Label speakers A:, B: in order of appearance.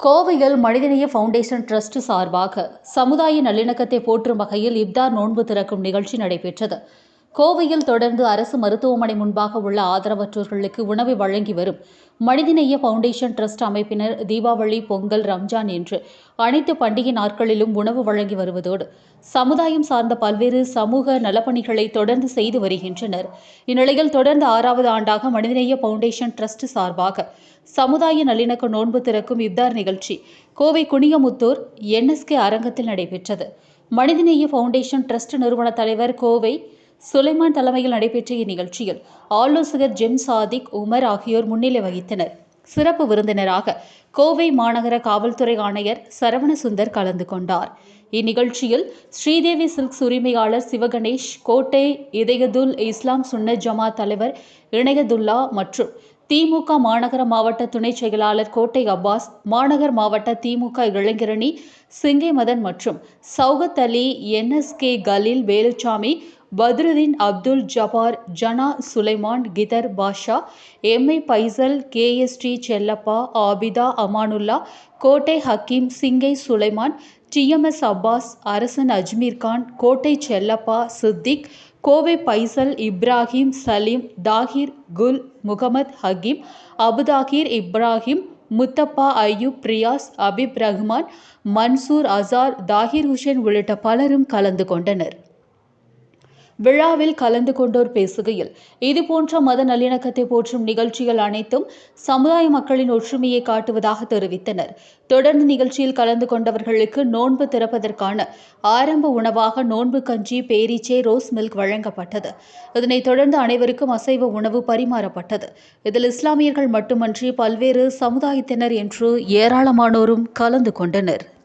A: கோவையில் மனிதநேய foundation trust சார்பாக சமுதாய நல்லிணக்கத்தை போற்றும் வகையில் இப்தார் நோன்பு திறக்கும் நிகழ்ச்சி நடைபெற்றது. கோவையில் தொடர்ந்து அரசு மருத்துவமனை முன்பாக உள்ள ஆதரவற்றோர்களுக்கு உணவை வழங்கி வரும் மனிதநேய ஃபவுண்டேஷன் ட்ரஸ்ட் அமைப்பினர் தீபாவளி பொங்கல் ரம்ஜான் என்று அனைத்து பண்டிகை நாட்களிலும் உணவு வழங்கி வருவதோடு சமுதாயம் சார்ந்த பல்வேறு சமூக நலப்பணிகளை தொடர்ந்து செய்து வருகின்றனர். இந்நிலையில் தொடர்ந்து ஆறாவது ஆண்டாக மனிதநேய ஃபவுண்டேஷன் ட்ரஸ்ட் சார்பாக சமுதாய நல்லிணக்க நோன்பு திறக்கும் இப்தார் நிகழ்ச்சி கோவை குனியமுத்தூர் என்எஸ்கே அரங்கத்தில் நடைபெற்றது. மனிதநேய ஃபவுண்டேஷன் ட்ரஸ்ட் நிறுவன தலைவர் கோவை சுலைமான் தலைமையில் நடைபெற்ற இந்நிகழ்ச்சியில் ஆலோசகர் ஜெம் சாதிக் உமர் ஆகியோர் முன்னிலை வகித்தனர். சிறப்பு விருந்தினராக கோவை மாநகர காவல்துறை ஆணையர் சரவணசுந்தர் கலந்து கொண்டார். இந்நிகழ்ச்சியில் ஸ்ரீதேவி சில்க்ஸ் உரிமையாளர் சிவகணேஷ் கோட்டை இதயதுல் இஸ்லாம் சுன்ன ஜமாத் தலைவர் இணையதுல்லா மற்றும் திமுக மாநகர மாவட்ட துணை செயலாளர் கோட்டை அப்பாஸ் மாநகர் மாவட்ட திமுக இளைஞரணி சிங்கை மதன் மற்றும் Shaukat Ali NSK Khaleel Velusamy Badruddin Abdul Jabbar Jana Sulaiman Khidar Basha MI Faisal KST Chellappa Abida Amanullah Kottai Hakeem Singai Sulaiman TMS Abbas அரசன் அஜ்மீர் கான் கோட்டை செல்லப்பா சித்திக் கோவை பைசல் இப்ராஹிம் சலீம் தாகிர் குல் முகமது ஹக்கீம் அபுதாகிர் இப்ராஹிம் முத்தப்பா ஐயூப் பிரியாஸ் அபிப் ரஹ்மான் மன்சூர் அசார் தாகிர் ஹுசேன் உள்ளிட்ட பலரும் கலந்து கொண்டனர். விழாவில் கலந்து கொண்டோர் பேசுகையில் இதுபோன்ற மத நல்லிணக்கத்தை போற்றும் நிகழ்ச்சிகள் அனைத்தும் சமுதாய மக்களின் ஒற்றுமையை காட்டுவதாக தெரிவித்தனர். தொடர்ந்து நிகழ்ச்சியில் கலந்து கொண்டவர்களுக்கு நோன்பு திறப்பதற்கான ஆரம்ப உணவாக நோன்பு கஞ்சி பேரிச்சே ரோஸ் மில்க் வழங்கப்பட்டது. இதனைத் தொடர்ந்து அனைவருக்கும் அசைவ உணவு பரிமாறப்பட்டது. இதில் இஸ்லாமியர்கள் மட்டுமன்றி பல்வேறு சமுதாயத்தினர் என்று ஏராளமானோரும் கலந்து கொண்டனர்.